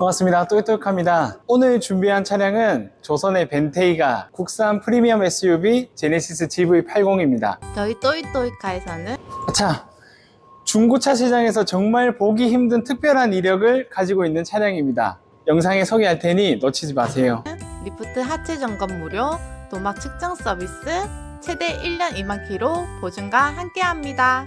반갑습니다. 또이또이합니다. 오늘 준비한 차량은 조선의 벤테이가 국산 프리미엄 SUV 제네시스 GV80입니다. 저희 또이또이카에서는 자, 중고차 시장에서 정말 보기 힘든 특별한 이력을 가지고 있는 차량입니다. 영상에 소개할 테니 놓치지 마세요. 리프트 하체 점검 무료, 도막 측정 서비스, 최대 1년 2만 킬로 보증과 함께합니다.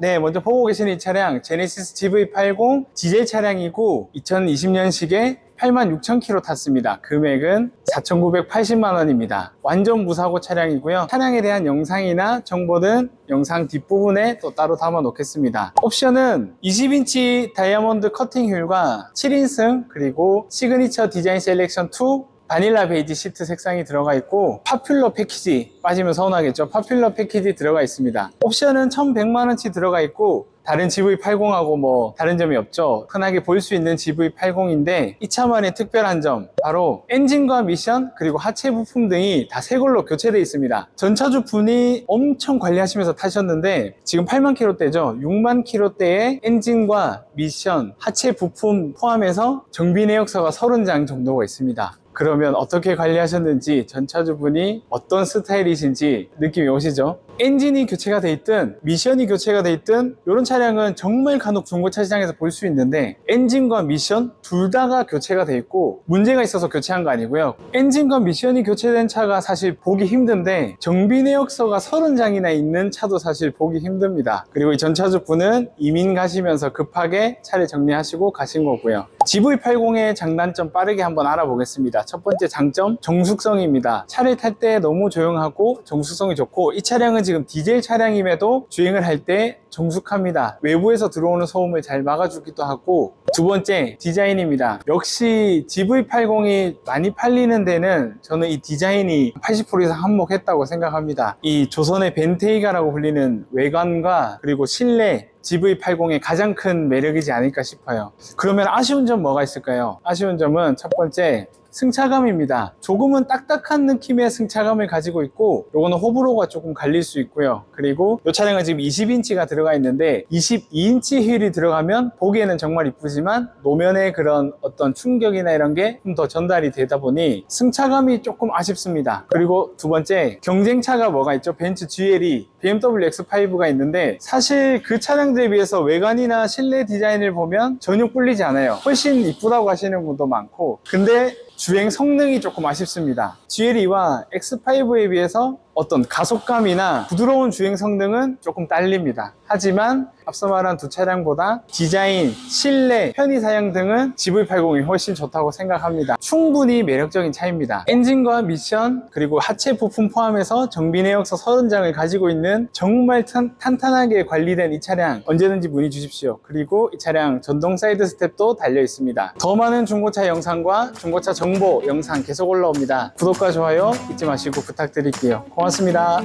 네, 먼저 보고 계시는 이 차량 제네시스 GV80 디젤 차량이고 2020년식에 86,000km 탔습니다. 금액은 4,980만 원입니다. 완전 무사고 차량이고요. 차량에 대한 영상이나 정보는 영상 뒷부분에 또 따로 담아 놓겠습니다. 옵션은 20인치 다이아몬드 커팅 휠과 7인승 그리고 시그니처 디자인 셀렉션 2 바닐라 베이지 시트 색상이 들어가 있고 파퓰러 패키지 빠지면 서운하겠죠. 파퓰러 패키지 들어가 있습니다. 옵션은 1100만원치 들어가 있고 다른 GV80하고 뭐 다른 점이 없죠. 흔하게 볼 수 있는 GV80인데 이 차만의 특별한 점 바로 엔진과 미션 그리고 하체 부품 등이 다 새 걸로 교체되어 있습니다. 전차주 분이 엄청 관리하시면서 타셨는데 지금 8만 킬로대죠. 6만 킬로대의 엔진과 미션 하체 부품 포함해서 정비 내역서가 30장 정도가 있습니다 그러면 어떻게 관리하셨는지 전차주분이 어떤 스타일이신지 느낌이 오시죠? 엔진이 교체가 돼 있든 미션이 교체가 돼 있든 이런 차량은 정말 간혹 중고차 시장에서 볼 수 있는데 엔진과 미션 둘 다가 교체가 돼 있고 문제가 있어서 교체한 거 아니고요 엔진과 미션이 교체된 차가 사실 보기 힘든데 정비 내역서가 30장이나 있는 차도 사실 보기 힘듭니다 그리고 이 전차주분은 이민 가시면서 급하게 차를 정리하시고 가신 거고요 GV80의 장단점 빠르게 한번 알아보겠습니다. 첫 번째 장점, 정숙성입니다. 차를 탈 때 너무 조용하고 정숙성이 좋고 이 차량은 지금 디젤 차량임에도 주행을 할 때 정숙합니다. 외부에서 들어오는 소음을 잘 막아주기도 하고 두 번째, 디자인입니다. 역시 GV80이 많이 팔리는 데는 저는 이 디자인이 80% 이상 한몫했다고 생각합니다. 이 조선의 벤테이가라고 불리는 외관과 그리고 실내 GV80의 가장 큰 매력이지 않을까 싶어요. 그러면 아쉬운 점 뭐가 있을까요? 아쉬운 점은 첫 번째, 승차감입니다. 조금은 딱딱한 느낌의 승차감을 가지고 있고 요거는 호불호가 조금 갈릴 수 있고요. 그리고 이 차량은 지금 20인치가 들어가 있는데 22인치 휠이 들어가면 보기에는 정말 이쁘지만 노면의 그런 어떤 충격이나 이런 게 좀 더 전달이 되다 보니 승차감이 조금 아쉽습니다. 그리고 두 번째 경쟁차가 뭐가 있죠? 벤츠 GLE, BMW X5가 있는데 사실 그 차량들에 비해서 외관이나 실내 디자인을 보면 전혀 꿀리지 않아요. 훨씬 이쁘다고 하시는 분도 많고 근데 주행 성능이 조금 아쉽습니다. GLE와 X5에 비해서 어떤 가속감이나 부드러운 주행 성능은 조금 딸립니다. 하지만 앞서 말한 두 차량보다 디자인, 실내, 편의 사양 등은 GV80이 훨씬 좋다고 생각합니다. 충분히 매력적인 차입니다. 엔진과 미션, 그리고 하체 부품 포함해서 정비 내역서 30장을 가지고 있는 정말 탄, 탄탄하게 관리된 이 차량 언제든지 문의 주십시오. 그리고 이 차량 전동 사이드 스텝도 달려 있습니다. 더 많은 중고차 영상과 중고차 정보 영상 계속 올라옵니다. 구독과 좋아요 잊지 마시고 부탁드릴게요. 고맙습니다.